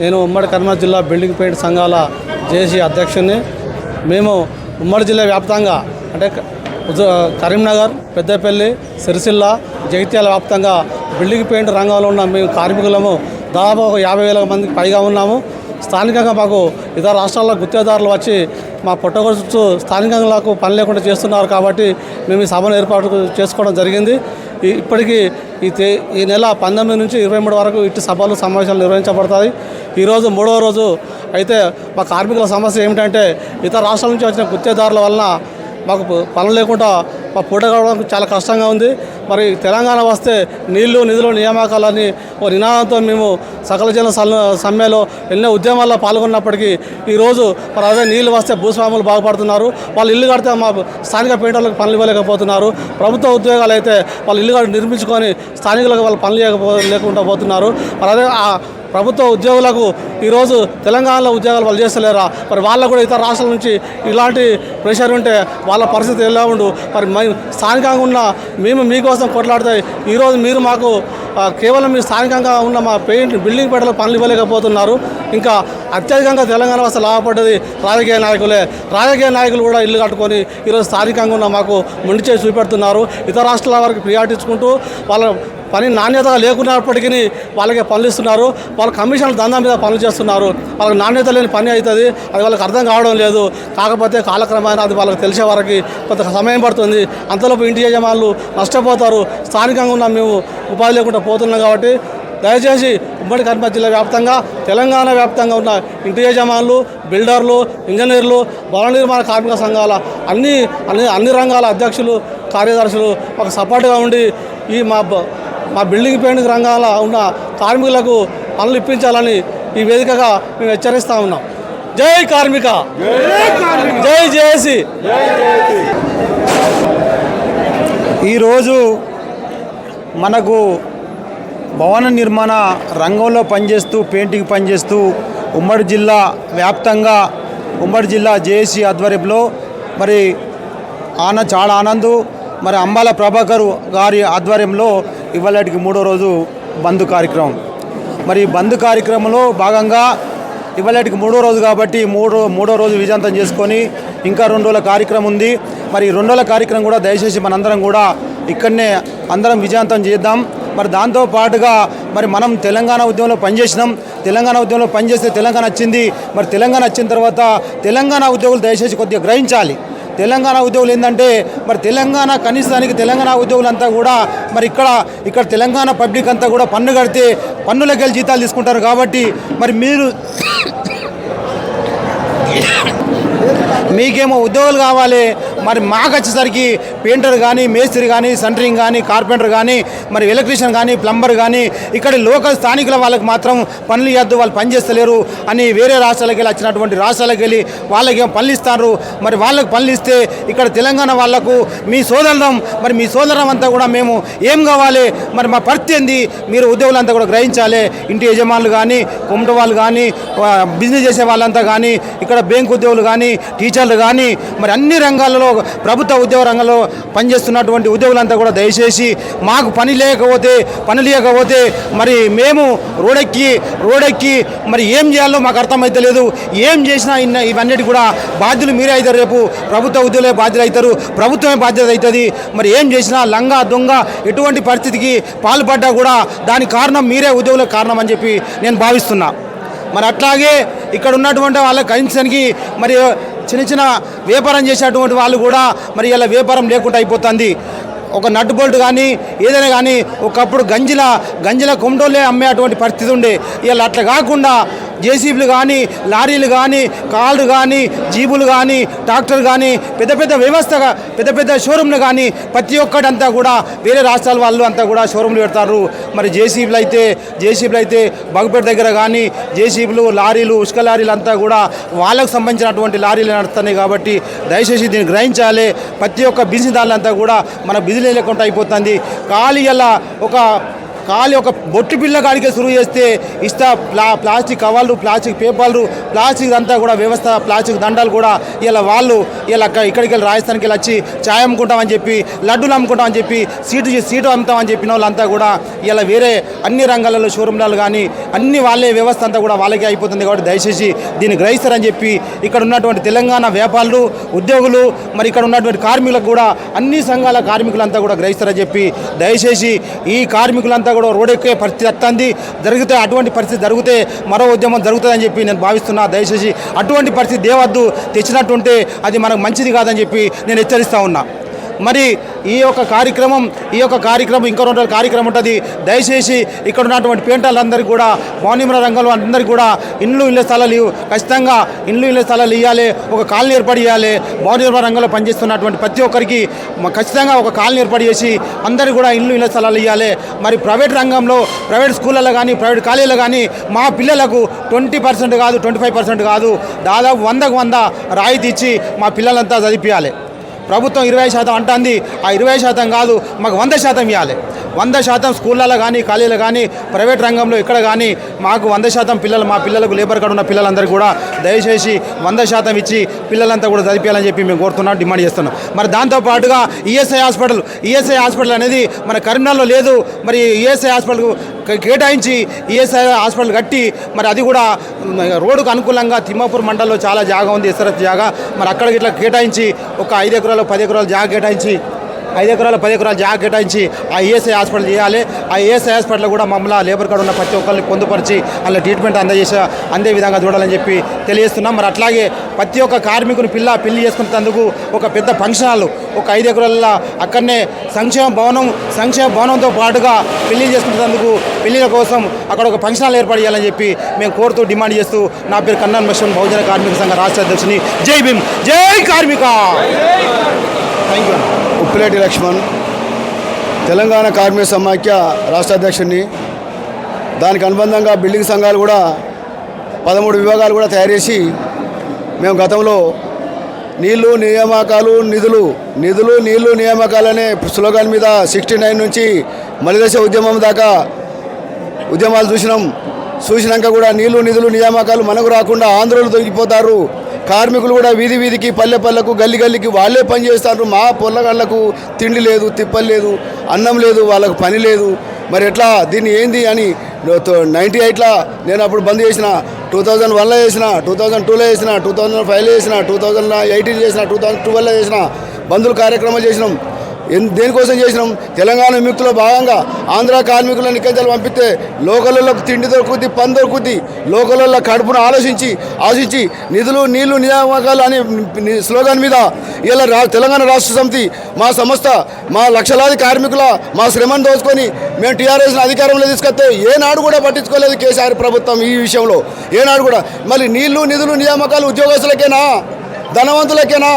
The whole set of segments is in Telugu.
నేను ఉమ్మడి కర్నూలు జిల్లా బిల్డింగ్ పెయింట్ సంఘాల జేసీ అధ్యక్షుడిని. మేము ఉమ్మడి జిల్లా వ్యాప్తంగా అంటే కరీంనగర్ పెద్దపల్లి సిరిసిల్ల జగిత్యాల వ్యాప్తంగా బిల్డింగ్ పెయింట్ రంగంలో ఉన్న మేము కార్మికులము దాదాపు ఒక యాభై వేల మందికి పైగా ఉన్నాము. స్థానికంగా మాకు ఇతర రాష్ట్రాల్లో గుత్తేదారులు వచ్చి మా పుట్టగొచ్చు స్థానికంగా పని లేకుండా చేస్తున్నారు కాబట్టి మేము ఈ సభను ఏర్పాటు చేసుకోవడం జరిగింది. ఈ- ఇప్పటికీ ఈ తే ఈ నెల పంతొమ్మిది నుంచి ఇరవై మూడు వరకు ఇటు సభలు సమావేశాలు నిర్వహించబడతాయి. ఈరోజు మూడవ రోజు అయితే మా కార్మికుల సమస్య ఏమిటంటే ఇతర రాష్ట్రాల నుంచి వచ్చిన గుత్తేదారుల వలన మాకు పనులు లేకుండా మా పూట గడవడానికి చాలా కష్టంగా ఉంది. మరి తెలంగాణ వస్తే నీళ్ళు నిధులు నియామకాలని ఓ నినాదంతో మేము సకల జన సమ్మెలో ఎన్నో ఉద్యమాల్లో పాల్గొన్నప్పటికీ ఈరోజు మరి అదే నీళ్ళు వస్తే భూస్వాములు బాగుపడుతున్నారు. వాళ్ళు ఇల్లు కడితే మా స్థానిక పీటలకు పనులు ఇవ్వలేకపోతున్నారు. ప్రభుత్వ ఉద్యోగాలు అయితే వాళ్ళు ఇల్లు నిర్మించుకొని స్థానికులకు వాళ్ళు పనులు ఇవ్వకపో లేకుండా పోతున్నారు. మరి అదే ఆ ప్రభుత్వ ఉద్యోగులకు ఈరోజు తెలంగాణలో ఉద్యోగాలు వాళ్ళు చేస్తలేరా? మరి వాళ్ళకు కూడా ఇతర రాష్ట్రాల నుంచి ఇలాంటి ప్రెషర్ ఉంటే వాళ్ళ పరిస్థితి ఎలా ఉండు? మరి మేము స్థానికంగా ఉన్న మేము మీకోసం కొట్లాడితే ఈరోజు మీరు మాకు కేవలం మీ స్థానికంగా ఉన్న మా పెయింట్ బిల్డింగ్ పెట్టలు పనులు ఇవ్వలేకపోతున్నారు. ఇంకా అత్యధికంగా తెలంగాణ వస్తే లాభపడ్డది రాజకీయ నాయకులే. రాజకీయ నాయకులు కూడా ఇల్లు కట్టుకొని ఈరోజు స్థానికంగా ఉన్న మాకు ముండి చేసి చూపెడుతున్నారు. ఇతర రాష్ట్రాల వారికి ప్రియాటించుకుంటూ వాళ్ళ పని నాణ్యత లేకున్నప్పటికీ వాళ్ళకి పనులు ఇస్తున్నారు. వాళ్ళ కమిషన్ల దందా మీద పనులు చేస్తున్నారు. వాళ్ళకి నాణ్యత లేని పని అవుతుంది. అది వాళ్ళకి అర్థం కావడం లేదు. కాకపోతే కాలక్రమేణా అది వాళ్ళకి తెలిసే వారికి కొంత సమయం పడుతుంది. అంతలోపు ఇంటి యజమానులు నష్టపోతారు. స్థానికంగా ఉన్న మేము ఉపాధి లేకుండా పోతున్నాం కాబట్టి దయచేసి ఉమ్మడి కర్మ జిల్లా వ్యాప్తంగా తెలంగాణ వ్యాప్తంగా ఉన్న ఇంటి యజమానులు బిల్డర్లు ఇంజనీర్లు భవన నిర్మాణ కార్మిక సంఘాల అన్ని అన్ని అన్ని రంగాల అధ్యక్షులు కార్యదర్శులు ఒక సపోర్ట్గా ఉండి ఈ మా బ- మా బిల్డింగ్ పెయింటింగ్ రంగాల ఉన్న కార్మికులకు పనులు ఇప్పించాలని ఈ వేదికగా మేము హెచ్చరిస్తా ఉన్నాం. జై కార్మిక! జై జేసి ఈరోజు మనకు భవన నిర్మాణ రంగంలో పనిచేస్తూ పెయింటింగ్ పనిచేస్తూ ఉమ్మడి జిల్లా వ్యాప్తంగా ఉమ్మడి జిల్లా జేఏసీ ఆధ్వర్యంలో మరి ఆన చాలా ఆనందు మరి అంబాల ప్రభాకర్ గారి ఆధ్వర్యంలో ఇవాళటికి మూడో రోజు బంద్ కార్యక్రమం. మరి బంద్ కార్యక్రమంలో భాగంగా ఇవాళటికి మూడో రోజు కాబట్టి మూడో మూడో రోజు విజయంతం చేసుకొని ఇంకా రెండు రోజుల కార్యక్రమం ఉంది. మరి రెండు రోజుల కార్యక్రమం కూడా దయచేసి మనందరం కూడా ఇక్కడనే అందరం విజయవంతం చేద్దాం. మరి దాంతో పాటుగా మరి మనం తెలంగాణ ఉద్యమంలో పనిచేసినాం. తెలంగాణ ఉద్యమంలో పనిచేస్తే తెలంగాణ వచ్చింది. మరి తెలంగాణ వచ్చిన తర్వాత తెలంగాణ ఉద్యోగులు దయచేసి కొద్దిగా గ్రహించాలి. తెలంగాణ ఉద్యోగులు ఏంటంటే మరి తెలంగాణ కనీసానికి తెలంగాణ ఉద్యోగులంతా కూడా మరి ఇక్కడ ఇక్కడ తెలంగాణ పబ్లిక్ అంతా కూడా పన్ను కడితే పన్నులకెళ్ళి జీతాలు తీసుకుంటారు కాబట్టి మరి మీరు మీకేమో ఉద్యోగాలు కావాలి మరి మాకు వచ్చేసరికి పెయింటర్ కానీ మేస్త్రి కానీ సెంటరింగ్ కానీ కార్పెంటర్ కానీ మరి ఎలక్ట్రీషియన్ కానీ ప్లంబర్ కానీ ఇక్కడ లోకల్ స్థానికుల వాళ్ళకి మాత్రం పనులు ఇవ్వద్దు వాళ్ళు పనిచేస్తలేరు అని వేరే రాష్ట్రాలకు వెళ్ళి వచ్చినటువంటి రాష్ట్రాలకు వెళ్ళి వాళ్ళకి ఏం పనులు ఇస్తారు? మరి వాళ్ళకి పనులు ఇస్తే ఇక్కడ తెలంగాణ వాళ్ళకు మీ సోదరం మరి మీ సోదరం అంతా కూడా మేము ఏం కావాలి? మరి మా పరిస్థితి ఏంది? మీరు ఉద్యోగులంతా కూడా గ్రహించాలి. ఇంటి యజమానులు కానీ కుమట వాళ్ళు కానీ బిజినెస్ చేసే వాళ్ళంతా కానీ ఇక్కడ బ్యాంక్ ఉద్యోగులు కానీ టీచర్లు కానీ మరి అన్ని రంగాలలో ప్రభుత్వ ఉద్యోగ రంగంలో పనిచేస్తున్నటువంటి ఉద్యోగులంతా కూడా దయచేసి మాకు పని లేకపోతే పని లేకపోతే మరి మేము రోడెక్కి రోడెక్కి మరి ఏం చేయాలో మాకు అర్థమైతే లేదు. ఏం చేసినా ఇన్న ఇవన్నిటి కూడా బాధ్యులు మీరే అవుతారు రేపు. ప్రభుత్వ ఉద్యోగులే బాధ్యులు అవుతారు. ప్రభుత్వమే బాధ్యత అవుతుంది. మరి ఏం చేసినా లంగా దొంగ ఎటువంటి పరిస్థితికి పాల్పడ్డా కూడా దాని కారణం మీరే ఉద్యోగులకు కారణం అని చెప్పి నేను భావిస్తున్నా. మరి అట్లాగే ఇక్కడ ఉన్నటువంటి వాళ్ళ కనీసానికి మరి చిన్న చిన్న వ్యాపారం చేసేటువంటి వాళ్ళు కూడా మరి ఇలా వ్యాపారం లేకుండా అయిపోతుంది. ఒక నట్ బోల్ట్ కానీ ఏదైనా కానీ ఒకప్పుడు గంజిల గంజిల కొమ్మటోళ్ళే అమ్మేటువంటి పరిస్థితి ఉండే. ఇలా అట్లా కాకుండా జేసీబీలు కానీ లారీలు కానీ కార్లు కానీ జీబులు కానీ ట్రాక్టర్ కానీ పెద్ద పెద్ద వ్యవస్థగా పెద్ద పెద్ద షోరూమ్లు కానీ ప్రతి ఒక్కటంతా కూడా వేరే రాష్ట్రాల వాళ్ళు అంతా కూడా షోరూమ్లు పెడతారు. మరి జేసీబీలు అయితే జేసీబీలు అయితే బగపేట దగ్గర కానీ జేసీబీలు లారీలు ఉష్క లారీలు అంతా కూడా వాళ్ళకు సంబంధించినటువంటి లారీలు నడుస్తున్నాయి కాబట్టి దయచేసి దీన్ని గ్రహించాలి. ప్రతి ఒక్క బిజినెస్ దారులంతా కూడా మన బిజినెస్ లేకుండా అయిపోతుంది. ఖాళీ ఒక ఖాళీ ఒక బొట్టు పిల్ల కాడికే సురువు చేస్తే ఇస్తా ప్లా ప్లాస్టిక్ కవర్లు ప్లాస్టిక్ పేపర్లు ప్లాస్టిక్ అంతా కూడా వ్యవస్థ ప్లాస్టిక్ దండాలు కూడా ఇలా వాళ్ళు ఇలా ఇక్కడికి వెళ్ళి రాజస్థాన్కి వెళ్ళి వచ్చి ఛాయ్ అమ్ముకుంటామని చెప్పి లడ్డూలు అమ్ముకుంటామని చెప్పి సీటు సీటు అమ్ముతామని చెప్పిన వాళ్ళంతా కూడా ఇలా వేరే అన్ని రంగాలలో షోరూమ్లలో కానీ అన్ని వాళ్ళే వ్యవస్థ అంతా కూడా వాళ్ళకే అయిపోతుంది కాబట్టి దయచేసి దీన్ని గ్రహిస్తారని చెప్పి ఇక్కడ ఉన్నటువంటి తెలంగాణ వ్యాపారులు ఉద్యోగులు మరి ఇక్కడ ఉన్నటువంటి కార్మికులకు కూడా అన్ని సంఘాల కార్మికులంతా కూడా గ్రహిస్తారని చెప్పి దయచేసి ఈ కార్మికులంతా కూడా రోడెక్కే పరిస్థితి వస్తుంది. జరిగితే అటువంటి పరిస్థితి జరిగితే మరో ఉద్యమం జరుగుతుందని చెప్పి నేను భావిస్తున్నా. దయచేసి అటువంటి పరిస్థితి దేవద్దు తెచ్చినట్టుంటే అది మనకు మంచిది కాదని చెప్పి నేను హెచ్చరిస్తా ఉన్నా. మరి ఈ యొక్క కార్యక్రమం ఈ యొక్క కార్యక్రమం ఇంకో రెండు కార్యక్రమం ఉంటుంది. దయచేసి ఇక్కడ ఉన్నటువంటి పేంటలందరికీ కూడా మౌనిమర రంగంలో అందరికీ కూడా ఇండ్లు ఇళ్ళ స్థలాలు ఇవ్వు. ఖచ్చితంగా ఇండ్లు ఇళ్ళ స్థలాలు ఇవ్వాలి. ఒక కాలనీ ఏర్పాటు చేయాలి. మౌనిమర రంగంలో పనిచేస్తున్నటువంటి ప్రతి ఒక్కరికి ఖచ్చితంగా ఒక కాలనీ ఏర్పాటు చేసి అందరికీ కూడా ఇండ్లు ఇళ్ళ స్థలాలు ఇవ్వాలి. మరి ప్రైవేట్ రంగంలో ప్రైవేట్ స్కూళ్ళలో కానీ ప్రైవేట్ కాలేజీలో కానీ మా పిల్లలకు ట్వంటీ పర్సెంట్ కాదు ట్వంటీ ఫైవ్ పర్సెంట్ కాదు. దాదాపు వందకు వంద రాయితీ ఇచ్చి మా పిల్లలంతా చదివించాలి ప్రభుత్వం ఇరవై శాతం అంటుంది. ఆ ఇరవై శాతం కాదు మాకు వంద శాతం ఇవ్వాలి వంద శాతం స్కూళ్ళలో కానీ కాలేజీలో కానీ ప్రైవేట్ రంగంలో ఇక్కడ కానీ మాకు వంద శాతం పిల్లలు మా పిల్లలకు లేబర్ కార్డు ఉన్న పిల్లలందరికీ కూడా దయచేసి వంద శాతం ఇచ్చి పిల్లలంతా కూడా చదివించాలని చెప్పి మేము కోరుతున్నాం డిమాండ్ చేస్తున్నాం. మరి దాంతోపాటుగా ఈఎస్ఐ హాస్పిటల్ ఈఎస్ఐ హాస్పిటల్ అనేది మన కరీంనగర్లో లేదు. మరి ఈఎస్ఐ హాస్పిటల్ కేటాయించి ఈఎస్ఐ హాస్పిటల్ కట్టి మరి అది కూడా రోడ్డుకు అనుకూలంగా తిమ్మాపూర్ మండలంలో చాలా జాగా ఉంది ఎస్ఆర్ఎఫ్ జాగా. మరి అక్కడికి ఇట్లా కేటాయించి ఒక ఐదు ఎకరాలు పది ఎకరాలు జాగా కేటాయించి ఐదు ఎకరాలు పది ఎకరాలు జాగా కేటాయించి ఆ ఈఎస్ఐ హాస్పిటల్ చేయాలి. ఆ ఈఎస్ఐ హాస్పిటల్ కూడా మమ్మల్ని లేబర్ కార్డు ఉన్న ప్రతి ఒక్కరిని పొందుపరిచి వాళ్ళ ట్రీట్మెంట్ అందజేసే అందే విధంగా చూడాలని చెప్పి తెలియజేస్తున్నాం. మరి అట్లాగే ప్రతి ఒక్క కార్మికుని పిల్ల పెళ్ళి చేసుకునేందుకు ఒక పెద్ద ఫంక్షన్ హాల్ ఒక ఐదు ఎకరాల అక్కడనే సంక్షేమ భవనం సంక్షేమ భవనంతో పాటుగా పెళ్ళి చేసుకునేందుకు పెళ్ళిల కోసం అక్కడ ఒక ఫంక్షన్ హాల్ ఏర్పాటు చేయాలని చెప్పి మేము కోరుతూ డిమాండ్ చేస్తూ నా పేరు కన్నాన్ మిషన్ బహుజన కార్మిక సంఘ రాష్ట్ర అధ్యక్షుని. జై భీమ్. జై కార్మిక. థ్యాంక్ యూ అన్న లక్ష్మణ్ తెలంగాణ కార్మిక సమాఖ్య రాష్ట్ర అధ్యక్షుడిని దానికి అనుబంధంగా బిల్డింగ్ సంఘాలు కూడా పదమూడు విభాగాలు కూడా తయారు చేసి మేము గతంలో నీళ్ళు నియామకాలు నిధులు నిధులు నీళ్ళు నియామకాలు అనే స్లోగాన్ మీద సిక్స్టీ నైన్ నుంచి మలిదశ ఉద్యమం దాకా ఉద్యమాలు చూసినాం. చూసినాక కూడా నీళ్ళు నిధులు నియామకాలు మనకు రాకుండా ఆంధ్రులు దొరికిపోతారు. కార్మికులు కూడా వీధి వీధికి పల్లె పల్లెకు గల్లి గల్లికి వాళ్ళే పని చేస్తారు మా పొల్లగాళ్ళకు తిండి లేదు తిప్పలు లేదు అన్నం లేదు వాళ్ళకు పని లేదు. మరి ఎట్లా? దీన్ని ఏంది అని నైంటీ ఎయిట్లో నేను అప్పుడు బంద్ చేసిన టూ థౌజండ్ వన్లో చేసిన టూ థౌజండ్ టూలో చేసిన టూ థౌజండ్ ఫైవ్లో చేసిన టూ థౌజండ్ ఎయిటీన్ చేసిన టూ థౌజండ్ ట్వెల్వ్లో చేసిన బంధువులు కార్యక్రమాలు చేసినాం. దేనికోసం చేసినాం? తెలంగాణ విముక్తిలో భాగంగా ఆంధ్ర కార్మికులను నిక్కజలు పంపిస్తే లోకల్లో తిండి దొరుకుద్ది పని దొరుకుద్ది. లోకలలో కడుపును ఆలోచించి ఆశించి నిధులు నీళ్ళు నియామకాలు అనే స్లోగాన్ స్లోగన్ మీద ఇలా రా తెలంగాణ రాష్ట్ర సమితి మా సంస్థ మా లక్షలాది కార్మికుల మా శ్రమను దోచుకొని మేము టీఆర్ఎస్ని అధికారంలో తీసుకొస్తే ఏనాడు కూడా పట్టించుకోలేదు కేసీఆర్ ప్రభుత్వం ఈ విషయంలో. ఏనాడు కూడా మళ్ళీ నీళ్ళు నిధులు నియామకాలు ఉద్యోగస్తులకేనా? ధనవంతులకేనా?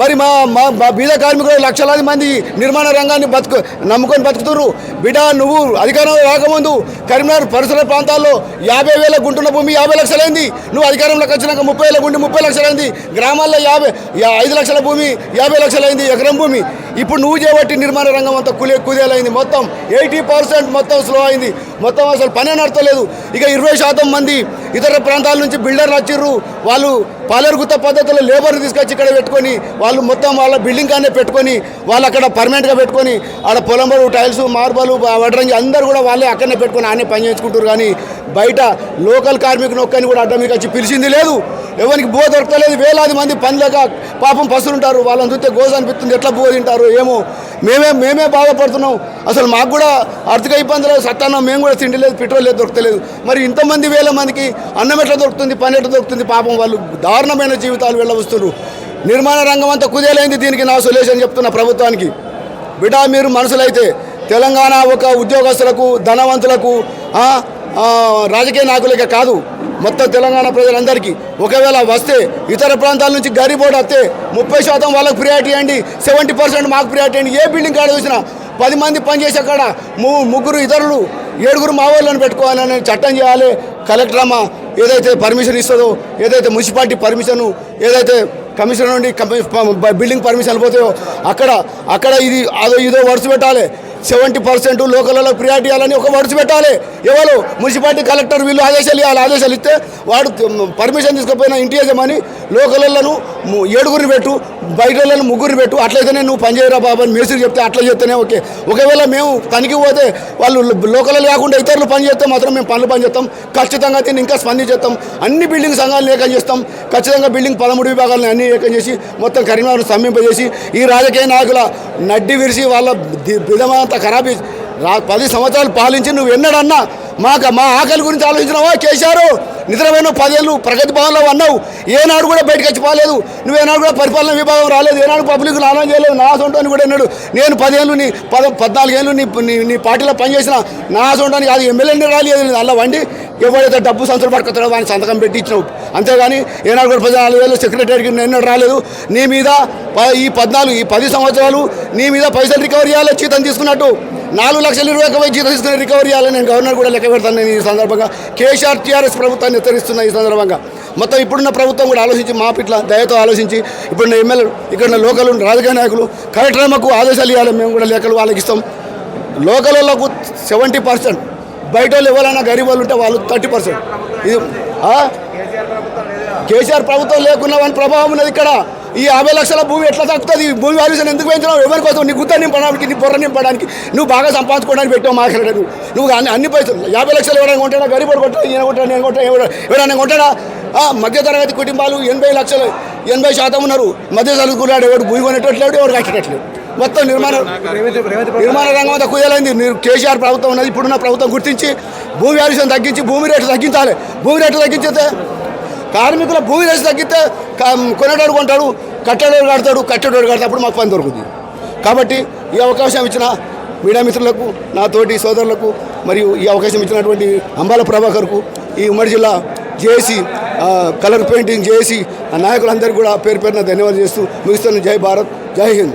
మరి మా మా బీద కార్మికులు లక్షలాది మంది నిర్మాణ రంగాన్ని బతుకు నమ్ముకొని బతుకుతున్నారు బిడ్డ నువ్వు అధికారంలో రాకముందు కరీంనగర్ పరిసర ప్రాంతాల్లో యాభై వేల గుంటున్న భూమి యాభై లక్షలైంది. నువ్వు అధికారంలోకి వచ్చినాక ముప్పై వేల గుండి ముప్పై లక్షలైంది. గ్రామాల్లో యాభై ఐదు లక్షల భూమి యాభై లక్షలైంది ఎకరం భూమి. ఇప్పుడు నువ్వు చేపట్టి నిర్మాణ రంగం అంతా కులే కుదేలైంది. మొత్తం ఎయిటీ పర్సెంట్ మొత్తం స్లో అయింది. మొత్తం అసలు పనే నడతలేదు. ఇక ఇరవై శాతం మంది ఇతర ప్రాంతాల నుంచి బిల్డర్లు వచ్చిర్రు. వాళ్ళు పాలేరుగుత్త పద్ధతిలో లేబర్ని తీసుకొచ్చి ఇక్కడ పెట్టుకొని వాళ్ళు మొత్తం వాళ్ళ బిల్డింగ్ కానీ పెట్టుకొని వాళ్ళు అక్కడ పర్మనెంట్గా పెట్టుకొని ఆడ పొలంబలు టైల్స్ మార్బలు వడ్రంగి అందరూ కూడా వాళ్ళే అక్కడనే పెట్టుకొని ఆనే పని చేసుకుంటారు కానీ బయట లోకల్ కార్మికుని ఒక్కని కూడా అడ్డం మీకు వచ్చి పిలిచింది లేదు. ఎవరికి బో దొరకలేదు. వేలాది మంది పనిలేక పాపం పసులుంటారు. వాళ్ళని చూస్తే గోజు అనిపిస్తుంది. ఎట్లా బో తింటారు ఏమో. మేమే మేమే బాధపడుతున్నాం. అసలు మాకు కూడా ఆర్థిక ఇబ్బందులు సత్తానం మేము కూడా తిండి లేదు పెట్రోల్ లేదు దొరకలేదు మరి ఇంతమంది వేల మందికి అన్నం ఎట్లా దొరుకుతుంది పని ఎట్లా దొరుకుతుంది? పాపం వాళ్ళు దారుణమైన జీవితాలు వెళ్ళవస్తున్నారు నిర్మాణ రంగం అంతా కుదేలైంది దీనికి నా సొల్యూషన్ చెప్తున్నా ప్రభుత్వానికి. బిడా మీరు మనసులైతే తెలంగాణ ఒక ఉద్యోగస్తులకు ధనవంతులకు రాజకీయ నాయకులకే కాదు మొత్తం తెలంగాణ ప్రజలందరికీ. ఒకవేళ వస్తే ఇతర ప్రాంతాల నుంచి గరీబోడు వస్తే ముప్పై శాతం వాళ్ళకి ప్రియారిటీ ఇవ్వండి సెవెంటీ పర్సెంట్ మాకు ప్రియారిటీ అండి ఏ బిల్డింగ్ కాడ చూసినా పది మంది పనిచేసే కాడ ము ముగ్గురు ఇతరులు ఏడుగురు మా వాళ్ళని పెట్టుకోవాలని చట్టం చేయాలి. కలెక్టర్ అమ్మ ఏదైతే పర్మిషన్ ఇస్తుందో ఏదైతే మున్సిపాలిటీ పర్మిషన్ ఏదైతే కమిషనర్ నుండి కమి- బిల్డింగ్ పర్మిషన్ పోతాయో అక్కడ అక్కడ ఇది అదో ఇదో వరుస పెట్టాలి. సెవెంటీ పర్సెంట్ లోకల్లో ప్రియారిటీ ఇవ్వాలని ఒక వడుచు పెట్టాలి. ఎవరు? మున్సిపాలిటీ కలెక్టర్ వీళ్ళు ఆదేశాలు ఇవ్వాలి. ఆదేశాలు ఇస్తే వాడు పర్మిషన్ తీసుకుపోయిన ఇంటి యజమాని లోకలను ఏడుగురిని పెట్టు బయటలను ముగ్గురిని పెట్టు అట్లయితేనే నువ్వు పనిచేయరా బాబు అని మేస్త్రి చెప్తే అట్లా చెప్తేనే ఓకే. ఒకవేళ మేము తనిఖీ పోతే వాళ్ళు లోకల్లో లేకుండా ఇతరులు పని చేస్తే మాత్రం మేము పనులు పని చేస్తాం ఖచ్చితంగా దీన్ని ఇంకా స్పందించేస్తాం. అన్ని బిల్డింగ్ సంఘాలను ఏకం చేస్తాం. ఖచ్చితంగా బిల్డింగ్ పదమూడు విభాగాలను అన్ని ఏకం చేసి మొత్తం కరీంనగర్ స్తంభింపజేసి ఈ రాజకీయ నాయకుల నడ్డి విరిసి వాళ్ళ ది- విధమంతా రా పది సంవత్సరాలు పాలించి నువ్వు ఎన్నడన్నా మాకు మా ఆకలి గురించి ఆలోచించినవా కేశారు నిద్రపోయిన పదేళ్ళు ప్రగతి భవన్లో అన్నావు ఏనాడు కూడా బయటకు వచ్చి పోలేదు. నువ్వేనాడు కూడా పరిపాలన విభాగం రాలేదు. ఏనాడు పబ్లిక్ నానం చేయలేదు. నా సొంటాన్ని కూడా అన్నాడు. నేను పదేళ్ళు నీ పద పద్నాలుగేళ్ళు నీ నీ నీ పార్టీలో పనిచేసిన నా సొంటానికి అది ఎమ్మెల్యేని రాలేదు. అలా వండి ఎవరైతే డబ్బు సంచులు పట్టుకొస్తాడో వాడిని సంతకం పెట్టి ఇచ్చినావు. అంతేగాని ఏనాడు కూడా పద్నాలుగు వేలు సెక్రటరీకి ఎన్నడూ రాలేదు. నీ మీద ప- ఈ పద్నాలుగు ఈ పది సంవత్సరాలు నీ మీద పైసలు రికవరీ చేయాలి జీతం తీసుకున్నట్టు. నాలుగు లక్షల ఇరవై ఒక వెయ్యి తీసుకుని రికవరీ చేయాలని నేను గవర్నర్ కూడా లెక్క పెడతాను నేను ఈ సందర్భంగా కేసీఆర్ టీఆర్ఎస్ ప్రభుత్వాన్ని హెచ్చరిస్తున్నా ఈ సందర్భంగా. మొత్తం ఇప్పుడున్న ప్రభుత్వం కూడా ఆలోచించి మా పిట్ల దయతో ఆలోచించి ఇప్పుడున్న ఎమ్మెల్యే ఇక్కడ లోకల్ రాజకీయ నాయకులు కలెక్టర్ మాకు ఆదేశాలు ఇవ్వాలి మేము కూడా లెక్కలు వాళ్ళకి ఇస్తాం. లోకల్లోకి సెవెంటీ పర్సెంట్ బయట వాళ్ళు ఎవరైనా గరీబ్ వాళ్ళు ఉంటే వాళ్ళు థర్టీ పర్సెంట్ ఇది కేసీఆర్ ప్రభుత్వం లేకున్నా వాళ్ళ ప్రభావం ఉన్నది ఇక్కడ. ఈ యాభై లక్షల భూమి ఎట్లా తగ్గుతుంది? ఈ భూమి వాల్యూషన్ ఎందుకు పెంచినావు? ఎవరి కోసం? నీ గుత్త నింపడానికి నీ బుర్ర నింపడానికి నువ్వు బాగా సంపాదించుకోవడానికి పెట్టావు మాట్లాడే నువ్వు నువ్వు అన్ని అన్ని పైసలు యాభై లక్షలు ఎవరైనా కొంటాడా గరీబ్ వాడు కొంటాడా? ఈయన కొంటాడా? నేను కొంటా ఎవరైనా కొంటాడా? ఆ, మధ్యతరగతి కుటుంబాలు ఎనభై లక్షలు ఎనభై శాతం ఉన్నారు. మధ్య చదువుకున్నాడు ఎవడు? భూమి కొనేటట్లేడు ఎవడు కట్టేటట్లేడు. మొత్తం నిర్మాణ నిర్మాణ రంగం అంతా కుదేలైంది. మీరు కేసీఆర్ ప్రభుత్వం ఉన్నది ఇప్పుడున్న ప్రభుత్వం గుర్తించి భూమి వాల్యూషన్ తగ్గించి భూమి రేట్లు తగ్గించాలి. భూమి రేట్లు తగ్గించితే కార్మికుల భూమి రేటు తగ్గితే కా- కొనేటోడు కొంటాడు కట్టేటోడు కడతాడు కట్టేటోడు కడతాడు అప్పుడు మాకు పని దొరుకుతుంది. కాబట్టి ఈ అవకాశం ఇచ్చిన మీడియా మిత్రులకు నా తోటి సోదరులకు మరియు ఈ అవకాశం ఇచ్చినటువంటి అంబాల ప్రభాకర్కు ఈ ఉమ్మడి జిల్లా చేసి కలర్ పెయింటింగ్ జేఏసీ నాయకులందరికీ కూడా పేరు పేరున ధన్యవాదాలు చేస్తూ ముగిస్తున్న జై భారత్ జై హింద్.